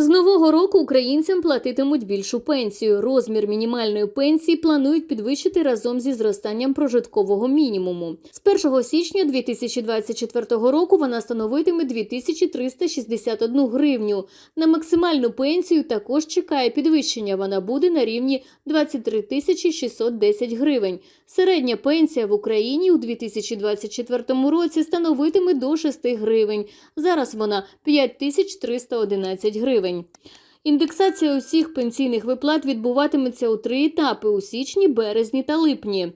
З нового року українцям платитимуть більшу пенсію. Розмір мінімальної пенсії планують підвищити разом зі зростанням прожиткового мінімуму. З 1 січня 2024 року вона становитиме 2361 гривню. На максимальну пенсію також чекає підвищення. Вона буде на рівні 23 тисячі 610 гривень. Середня пенсія в Україні у 2024 році становитиме до 6 гривень. Зараз вона 5311 гривень. Індексація усіх пенсійних виплат відбуватиметься у три етапи у січні, березні та липні.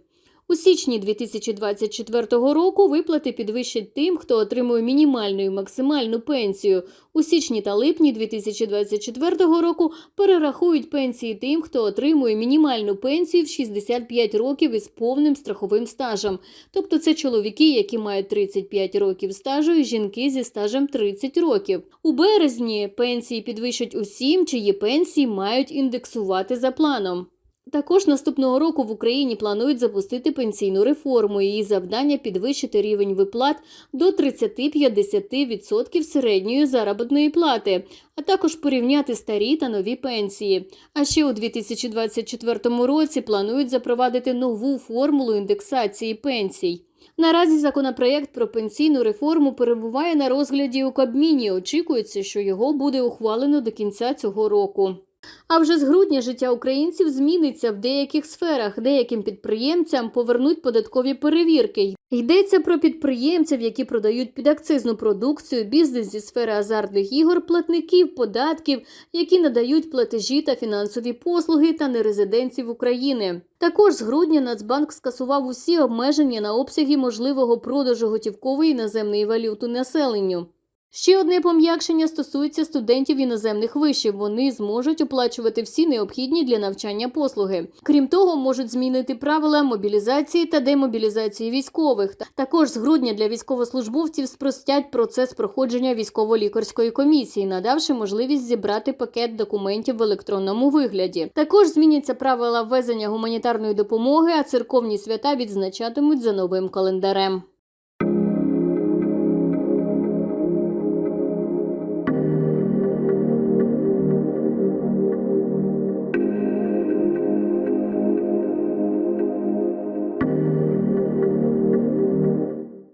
У січні 2024 року виплати підвищать тим, хто отримує мінімальну і максимальну пенсію. У січні та липні 2024 року перерахують пенсії тим, хто отримує мінімальну пенсію в 65 років із повним страховим стажем. Тобто це чоловіки, які мають 35 років стажу, і жінки зі стажем 30 років. У березні пенсії підвищать усім, чиї пенсії мають індексувати за планом. Також наступного року в Україні планують запустити пенсійну реформу. Її завдання підвищити рівень виплат до 30-50% середньої заробітної плати, а також порівняти старі та нові пенсії. А ще у 2024 році планують запровадити нову формулу індексації пенсій. Наразі законопроєкт про пенсійну реформу перебуває на розгляді у Кабміні. Очікується, що його буде ухвалено до кінця цього року. А вже з грудня життя українців зміниться в деяких сферах. Деяким підприємцям повернуть податкові перевірки. Йдеться про підприємців, які продають підакцизну продукцію, бізнес зі сфери азартних ігор, платників, податків, які надають платежі та фінансові послуги та нерезидентів України. Також з грудня Нацбанк скасував усі обмеження на обсяги можливого продажу готівкової іноземної валюти населенню. Ще одне пом'якшення стосується студентів іноземних вишів. Вони зможуть оплачувати всі необхідні для навчання послуги. Крім того, можуть змінити правила мобілізації та демобілізації військових. Також з грудня для військовослужбовців спростять процес проходження військово-лікарської комісії, надавши можливість зібрати пакет документів в електронному вигляді. Також зміняться правила ввезення гуманітарної допомоги, а церковні свята відзначатимуть за новим календарем.